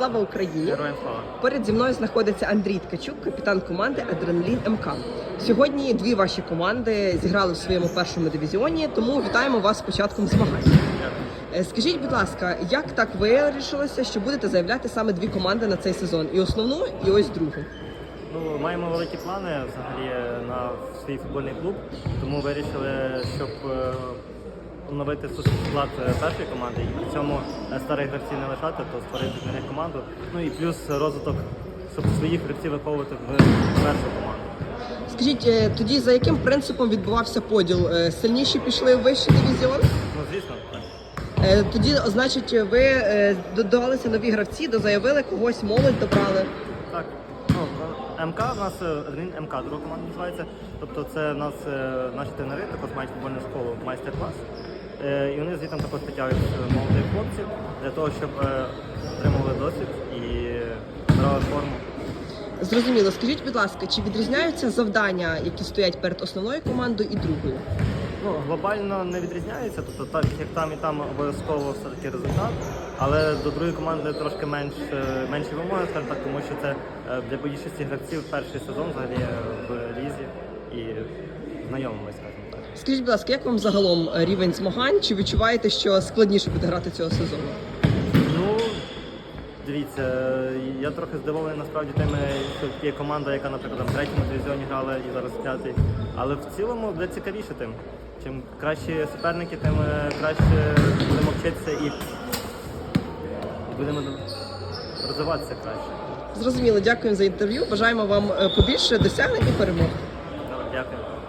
Слава Україні! Героям слава. Поряд зі мною знаходиться Андрій Ткачук, капітан команди Адреналін МК. Сьогодні дві ваші команди зіграли в своєму першому дивізіоні, тому вітаємо вас з початком змагань. Е, Скажіть, будь ласка, як так вирішилося, що будете заявляти саме дві команди на цей сезон? І основну, і ось другу. Ну, маємо великі плани взагалі на свій футбольний клуб, тому вирішили, щоб е, оновити склад е, першої команди і при цьому е, старих гравців не лишати, то створити для них команду. Ну і плюс розвиток, щоб своїх гравців виховувати в першу команду. Скажіть, е, тоді за яким принципом відбувався поділ? Сильніші пішли в вищий дивізіон? Ну, звісно, так. Тоді, значить, ви додавалися нові гравці, дозаявили когось, молодь добрали. Так. Ну, е, МК у нас е, МК, друга команда називається. Тобто це в нас е, наші тренери також мають футбольну школу майстер-клас. І вони звідти також підтягують е, молодих хлопців для того, щоб отримували досвід і брали форму. Зрозуміло, скажіть, будь ласка, чи відрізняються завдання, які стоять перед основною командою і другою? Ну, глобально не відрізняється, тобто так як там і там обов'язково все-таки результат, але до другої команди трошки менш, е, менші вимоги, скажімо так, тому що це е, для більшості гравців перший сезон взагалі е, в лізі і знайомими, скажімо так. Скажіть, будь ласка, як вам загалом рівень змагань? Чи відчуваєте, що складніше буде грати цього сезону? Дивіться, я трохи здивований насправді тими, що є команда, яка, наприклад, в третьому дивізіоні грала і зараз п'ятий. Але в цілому буде цікавіше тим. Чим кращі суперники, тим е, краще будемо вчитися і, будемо розвиватися краще. Зрозуміло, дякуємо за інтерв'ю. Бажаємо вам е, побільше досягнень і перемог.